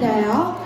드려요.